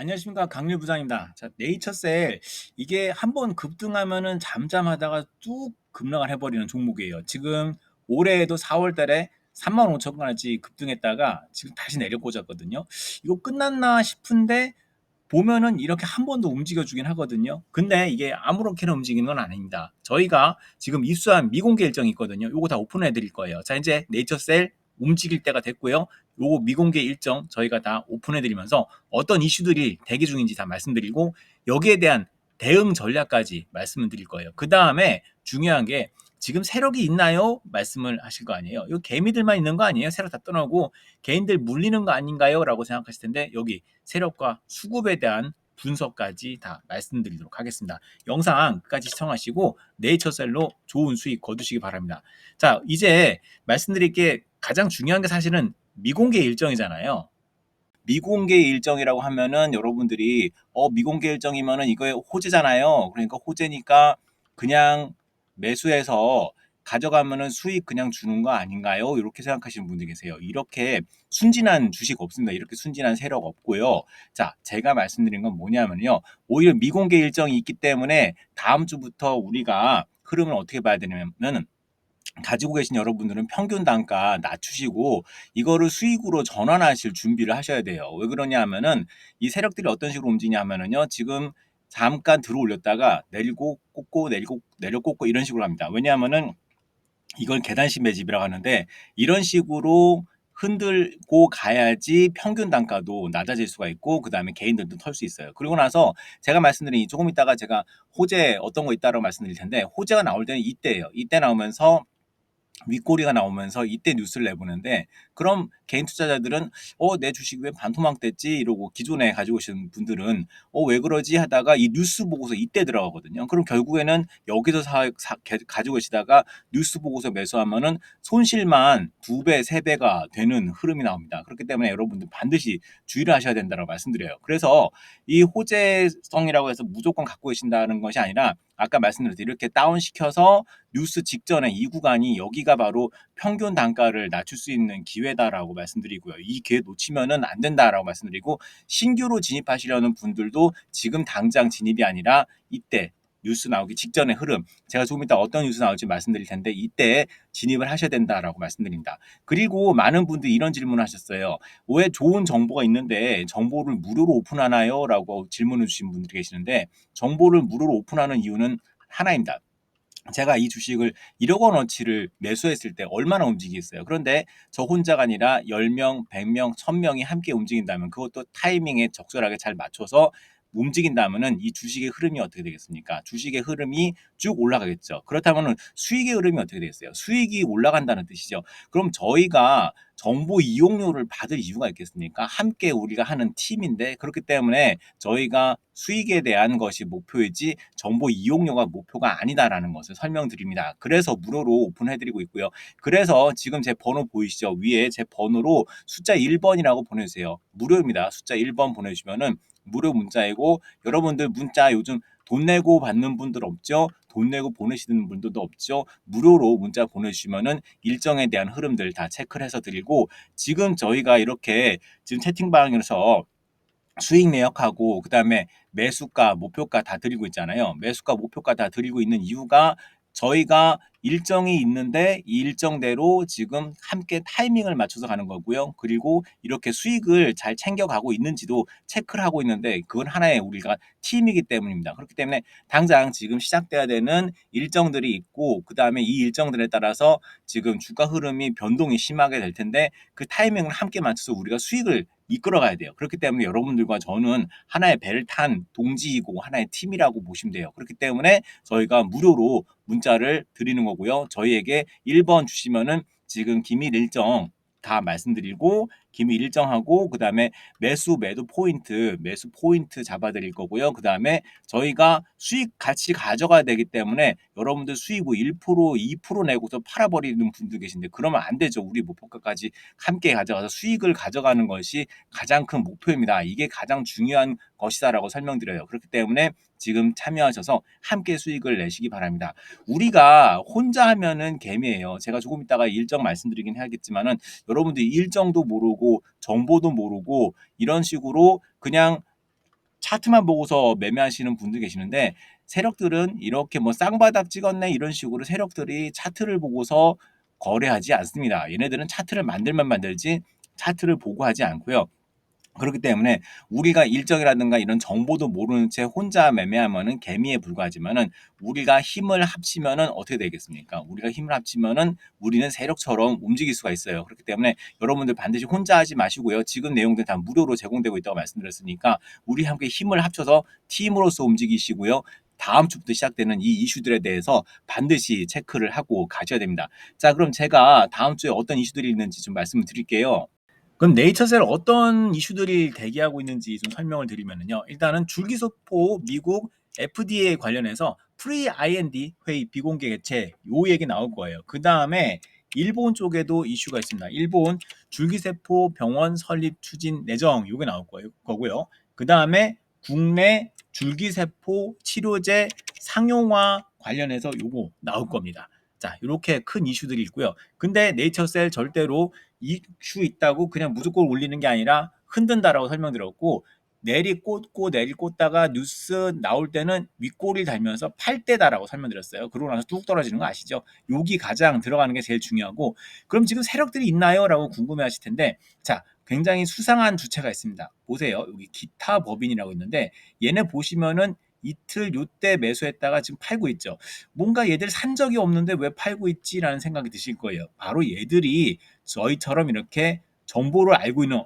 안녕하십니까 강일 부장입니다. 자 네이처셀 이게 한번 급등하면은 잠잠하다가 쭉 급락을 해버리는 종목이에요. 지금 올해에도 4월달에 35,000원까지 급등했다가 지금 다시 내려 꽂았거든요. 이거 끝났나 싶은데 보면은 이렇게 한번더 움직여주긴 하거든요. 근데 이게 아무렇게나 움직이는 건 아닙니다. 저희가 지금 입수한 미공개 일정이 있거든요. 요거 다 오픈해 드릴 거예요. 자 이제 네이처셀 움직일 때가 됐고요. 요거 미공개 일정 저희가 다 오픈해 드리면서 어떤 이슈들이 대기 중인지 다 말씀드리고 여기에 대한 대응 전략까지 말씀을 드릴 거예요. 그 다음에 중요한 게 지금 세력이 있나요? 말씀을 하실 거 아니에요. 이거 개미들만 있는 거 아니에요? 세력 다 떠나고 개인들 물리는 거 아닌가요? 라고 생각하실 텐데 여기 세력과 수급에 대한 분석까지 다 말씀드리도록 하겠습니다. 영상 끝까지 시청하시고 네이처셀로 좋은 수익 거두시기 바랍니다. 자, 이제 말씀드릴 게 가장 중요한 게 사실은 미공개 일정이잖아요. 미공개 일정이라고 하면은 여러분들이 어 미공개 일정이면은 이거에 호재잖아요. 그러니까 호재니까 그냥 매수해서 가져가면은 수익 그냥 주는 거 아닌가요? 이렇게 생각하시는 분들 계세요. 이렇게 순진한 주식 없습니다. 이렇게 순진한 세력 없고요. 자, 제가 말씀드린 건 뭐냐면요. 오히려 미공개 일정이 있기 때문에 다음 주부터 우리가 흐름을 어떻게 봐야 되냐면은 가지고 계신 여러분들은 평균 단가 낮추시고 이거를 수익으로 전환하실 준비를 하셔야 돼요. 왜 그러냐 하면은 이 세력들이 어떤 식으로 움직이냐 하면은요. 지금 잠깐 들어 올렸다가 내리고 꽂고 내리고 내려 꽂고 이런 식으로 합니다. 왜냐하면은 이걸 계단식 매집이라고 하는데 이런 식으로 흔들고 가야지 평균 단가도 낮아질 수가 있고 그 다음에 개인들도 털 수 있어요. 그리고 나서 제가 말씀드린 조금 있다가 제가 호재 어떤 거 있다라고 말씀드릴 텐데 호재가 나올 때는 이때예요. 이때 나오면서 윗꼬리가 나오면서 이때 뉴스를 내보는데 그럼 개인 투자자들은 어 내 주식 왜 반토막 됐지 이러고 기존에 가지고 오신 분들은 어 왜 그러지 하다가 이 뉴스 보고서 이때 들어가거든요. 그럼 결국에는 여기서 사, 사 가지고 계시다가 뉴스 보고서 매수하면은 손실만 두 배, 세 배가 되는 흐름이 나옵니다. 그렇기 때문에 여러분들 반드시 주의를 하셔야 된다고 말씀드려요. 그래서 이 호재성이라고 해서 무조건 갖고 계신다는 것이 아니라 아까 말씀드렸듯이 이렇게 다운시켜서 뉴스 직전에 이 구간이 여기가 바로 평균 단가를 낮출 수 있는 기회다라고 말씀드리고요. 이 기회 놓치면은 안 된다라고 말씀드리고 신규로 진입하시려는 분들도 지금 당장 진입이 아니라 이때 뉴스 나오기 직전의 흐름 제가 조금 이따 어떤 뉴스 나올지 말씀드릴 텐데 이때 진입을 하셔야 된다라고 말씀드립니다. 그리고 많은 분들이 이런 질문을 하셨어요. 왜 좋은 정보가 있는데 정보를 무료로 오픈하나요? 라고 질문을 주신 분들이 계시는데 정보를 무료로 오픈하는 이유는 하나입니다. 제가 이 주식을 1억 원어치를 매수했을 때 얼마나 움직이겠어요. 그런데 저 혼자가 아니라 10명, 100명, 1000명이 함께 움직인다면 그것도 타이밍에 적절하게 잘 맞춰서 움직인다면은 이 주식의 흐름이 어떻게 되겠습니까? 주식의 흐름이 쭉 올라가겠죠. 그렇다면은 수익의 흐름이 어떻게 되겠어요? 수익이 올라간다는 뜻이죠. 그럼 저희가 정보 이용료를 받을 이유가 있겠습니까? 함께 우리가 하는 팀인데 그렇기 때문에 저희가 수익에 대한 것이 목표이지 정보 이용료가 목표가 아니다라는 것을 설명드립니다. 그래서 무료로 오픈해드리고 있고요. 그래서 지금 제 번호 보이시죠? 위에 제 번호로 숫자 1번이라고 보내주세요. 무료입니다. 숫자 1번 보내주시면은 무료 문자이고 여러분들 문자 요즘 돈 내고 받는 분들 없죠? 돈 내고 보내시는 분들도 없죠? 무료로 문자 보내주시면은 일정에 대한 흐름들 다 체크를 해서 드리고 지금 저희가 이렇게 지금 채팅방에서 수익 내역하고 그 다음에 매수가, 목표가 다 드리고 있잖아요. 매수가, 목표가 다 드리고 있는 이유가 저희가 일정이 있는데 이 일정대로 지금 함께 타이밍을 맞춰서 가는 거고요. 그리고 이렇게 수익을 잘 챙겨가고 있는지도 체크를 하고 있는데 그건 하나의 우리가 팀이기 때문입니다. 그렇기 때문에 당장 지금 시작돼야 되는 일정들이 있고 그 다음에 이 일정들에 따라서 지금 주가 흐름이 변동이 심하게 될 텐데 그 타이밍을 함께 맞춰서 우리가 수익을 이끌어가야 돼요. 그렇기 때문에 여러분들과 저는 하나의 배를 탄 동지이고 하나의 팀이라고 보시면 돼요. 그렇기 때문에 저희가 무료로 문자를 드리는 거고요. 저희에게 1번 주시면은 지금 기밀 일정 다 말씀드리고 기밀 일정하고 그 다음에 매수 매도 포인트 매수 포인트 잡아드릴 거고요. 그 다음에 저희가 수익 같이 가져가야 되기 때문에 여러분들 수익 뭐 1% 2% 내고서 팔아버리는 분들 계신데 그러면 안 되죠. 우리 목표가까지 함께 가져가서 수익을 가져가는 것이 가장 큰 목표입니다. 이게 가장 중요한 것이다라고 설명드려요. 그렇기 때문에 지금 참여하셔서 함께 수익을 내시기 바랍니다. 우리가 혼자 하면은 개미예요. 제가 조금 이따가 일정 말씀드리긴 해야겠지만은 여러분들이 일정도 모르고 정보도 모르고 이런 식으로 그냥 차트만 보고서 매매하시는 분들 계시는데 세력들은 이렇게 뭐 쌍바닥 찍었네 이런 식으로 세력들이 차트를 보고서 거래하지 않습니다. 얘네들은 차트를 만들만 만들지 차트를 보고 하지 않고요. 그렇기 때문에 우리가 일정이라든가 이런 정보도 모르는 채 혼자 매매하면은 개미에 불과하지만은 우리가 힘을 합치면은 어떻게 되겠습니까? 우리가 힘을 합치면은 우리는 세력처럼 움직일 수가 있어요. 그렇기 때문에 여러분들 반드시 혼자 하지 마시고요. 지금 내용들 다 무료로 제공되고 있다고 말씀드렸으니까 우리 함께 힘을 합쳐서 팀으로서 움직이시고요. 다음 주부터 시작되는 이 이슈들에 대해서 반드시 체크를 하고 가셔야 됩니다. 자, 그럼 제가 다음 주에 어떤 이슈들이 있는지 좀 말씀을 드릴게요. 그럼 네이처셀 어떤 이슈들이 대기하고 있는지 좀 설명을 드리면요. 일단은 줄기세포 미국 FDA 관련해서 프리 IND 회의 비공개 개최 요 얘기 나올 거예요. 그 다음에 일본 쪽에도 이슈가 있습니다. 일본 줄기세포 병원 설립 추진 내정 요게 나올. 거고요. 그 다음에 국내 줄기세포 치료제 상용화 관련해서 요거 나올 겁니다. 자, 이렇게 큰 이슈들이 있고요. 근데 네이처셀 절대로 이슈 있다고 그냥 무조건 올리는 게 아니라 흔든다라고 설명드렸고 내리 꽂고 내리 꽂다가 뉴스 나올 때는 윗꼬리 달면서 팔 때다라고 설명드렸어요. 그러고 나서 뚝 떨어지는 거 아시죠? 여기 가장 들어가는 게 제일 중요하고 그럼 지금 세력들이 있나요? 라고 궁금해 하실 텐데 자 굉장히 수상한 주체가 있습니다. 보세요. 여기 기타 법인이라고 있는데 얘네 보시면은 이틀 요때 매수했다가 지금 팔고 있죠. 뭔가 얘들 산 적이 없는데 왜 팔고 있지라는 생각이 드실 거예요. 바로 얘들이 저희처럼 이렇게 정보를 알고 있는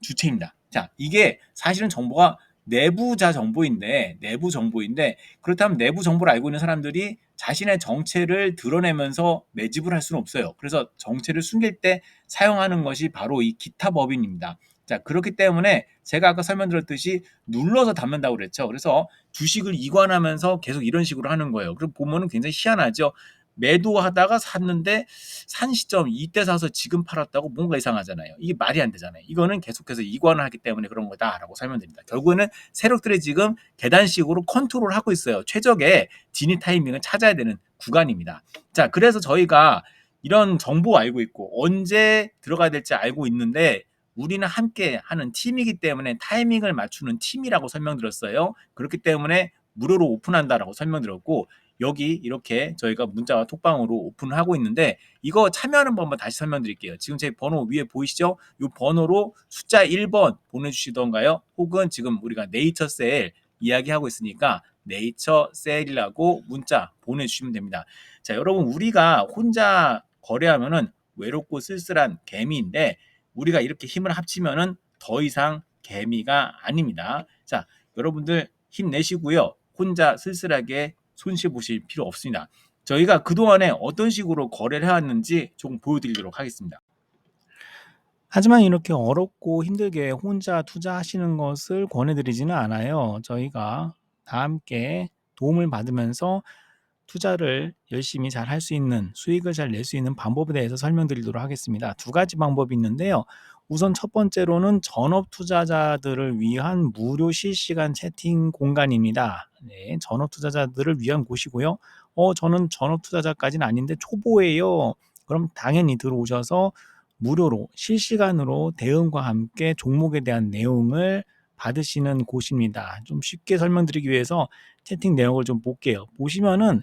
주체입니다. 자, 이게 사실은 정보가 내부자 정보인데 내부 정보인데 그렇다면 내부 정보를 알고 있는 사람들이 자신의 정체를 드러내면서 매집을 할 수는 없어요. 그래서 정체를 숨길 때 사용하는 것이 바로 이 기타 법인입니다. 자, 그렇기 때문에 제가 아까 설명드렸듯이 눌러서 담는다고 그랬죠. 그래서 주식을 이관하면서 계속 이런 식으로 하는 거예요. 그럼 보면은 굉장히 희한하죠. 매도하다가 샀는데 산 시점 이때 사서 지금 팔았다고 뭔가 이상하잖아요. 이게 말이 안 되잖아요. 이거는 계속해서 이관을 하기 때문에 그런 거다라고 설명드립니다. 결국에는 세력들이 지금 계단식으로 컨트롤을 하고 있어요. 최적의 진입 타이밍을 찾아야 되는 구간입니다. 자, 그래서 저희가 이런 정보 알고 있고 언제 들어가야 될지 알고 있는데 우리는 함께 하는 팀이기 때문에 타이밍을 맞추는 팀이라고 설명드렸어요. 그렇기 때문에 무료로 오픈한다라고 설명드렸고 여기 이렇게 저희가 문자와 톡방으로 오픈을 하고 있는데 이거 참여하는 방법 다시 설명드릴게요. 지금 제 번호 위에 보이시죠? 이 번호로 숫자 1번 보내주시던가요? 혹은 지금 우리가 네이처 셀 이야기하고 있으니까 네이처 셀이라고 문자 보내주시면 됩니다. 자, 여러분 우리가 혼자 거래하면은 외롭고 쓸쓸한 개미인데 우리가 이렇게 힘을 합치면은 더 이상 개미가 아닙니다. 자, 여러분들 힘내시고요. 혼자 쓸쓸하게 손실 보실 필요 없습니다. 저희가 그동안에 어떤 식으로 거래를 해왔는지 조금 보여드리도록 하겠습니다. 하지만 이렇게 어렵고 힘들게 혼자 투자하시는 것을 권해드리지는 않아요. 저희가 다 함께 도움을 받으면서 투자를 열심히 잘 할 수 있는 수익을 잘 낼 수 있는 방법에 대해서 설명드리도록 하겠습니다. 두 가지 방법이 있는데요. 우선 첫 번째로는 전업 투자자들을 위한 무료 실시간 채팅 공간입니다. 네, 전업 투자자들을 위한 곳이고요. 어, 저는 전업 투자자까지는 아닌데 초보예요. 그럼 당연히 들어오셔서 무료로 실시간으로 대응과 함께 종목에 대한 내용을 받으시는 곳입니다. 좀 쉽게 설명드리기 위해서 채팅 내용을 좀 볼게요. 보시면은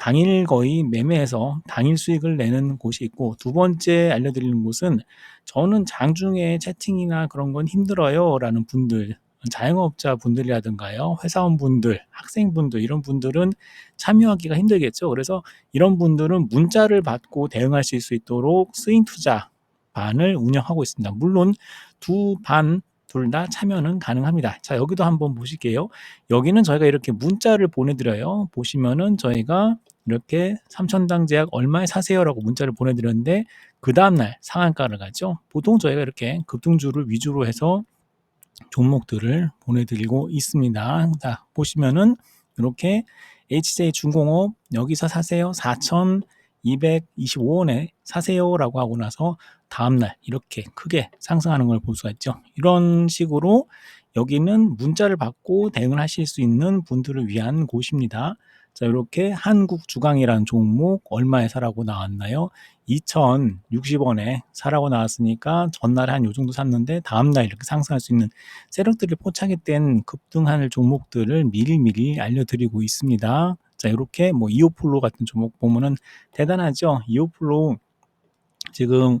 당일 거의 매매해서 당일 수익을 내는 곳이 있고 두 번째 알려드리는 곳은 저는 장중에 채팅이나 그런 건 힘들어요 라는 분들 자영업자 분들이라든가요 회사원 분들 학생분들 이런 분들은 참여하기가 힘들겠죠 그래서 이런 분들은 문자를 받고 대응하실 수 있도록 스윙 투자 반을 운영하고 있습니다 물론 두반 둘다 참여는 가능합니다. 자, 여기도 한번 보실게요. 여기는 저희가 이렇게 문자를 보내드려요. 보시면은 저희가 이렇게 3천당 제약 얼마에 사세요라고 문자를 보내드렸는데 그 다음날 상한가를 가죠. 보통 저희가 이렇게 급등주를 위주로 해서 종목들을 보내드리고 있습니다. 자 보시면은 이렇게 HJ 중공업 여기서 사세요 4,225원에 사세요라고 하고 나서 다음날 이렇게 크게 상승하는 걸 볼 수가 있죠. 이런 식으로 여기는 문자를 받고 대응을 하실 수 있는 분들을 위한 곳입니다. 자, 이렇게 한국 주강이라는 종목 얼마에 사라고 나왔나요? 2,060원에 사라고 나왔으니까 전날에 한 요 정도 샀는데 다음날 이렇게 상승할 수 있는 세력들이 포착이 된 급등할 종목들을 미리미리 알려드리고 있습니다. 자, 이렇게 뭐 이오플로 같은 종목 보면은 대단하죠? 이오플로 지금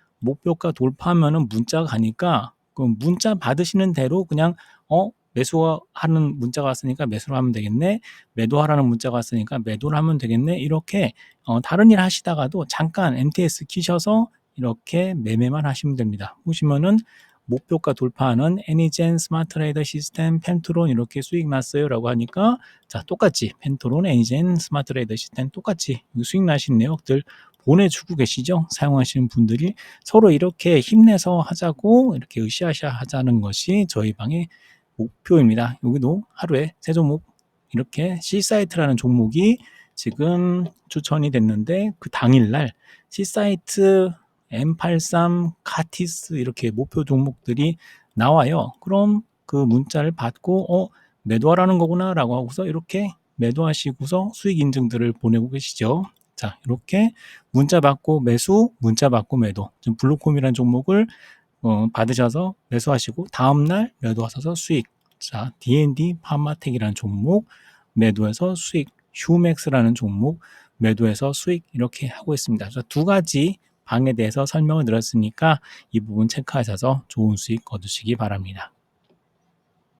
목표가 돌파하면은 문자가 가니까 그 문자 받으시는 대로 그냥 어 매수하는 문자가 왔으니까 매수를 하면 되겠네. 매도하라는 문자가 왔으니까 매도를 하면 되겠네. 이렇게 어, 다른 일 하시다가도 잠깐 MTS 키셔서 이렇게 매매만 하시면 됩니다. 보시면은 목표가 돌파하는 애니젠 스마트 레이더 시스템 펜트론 이렇게 수익 났어요라고 하니까 자 똑같이 펜트론 애니젠 스마트 레이더 시스템 똑같이 수익 나신 내역들 보내주고 계시죠 사용하시는 분들이 서로 이렇게 힘내서 하자고 이렇게 으쌰으쌰 하자는 것이 저희 방의 목표입니다. 여기도 하루에 세 종목 이렇게 C사이트라는 종목이 지금 추천이 됐는데 그 당일날 C사이트 M83 카티스 이렇게 목표 종목들이 나와요. 그럼 그 문자를 받고 어 매도하라는 거구나 라고 하고서 이렇게 매도하시고서 수익 인증들을 보내고 계시죠. 자 이렇게 문자 받고 매수 문자 받고 매도 지금 블루콤이라는 종목을 어, 받으셔서 매수하시고 다음날 매도하셔서 수익. 자, D&D 파마텍이라는 종목 매도해서 수익. 휴맥스라는 종목 매도해서 수익 이렇게 하고 있습니다. 그래서 두 가지 방에 대해서 설명을 드렸으니까 이 부분 체크하셔서 좋은 수익 거두시기 바랍니다.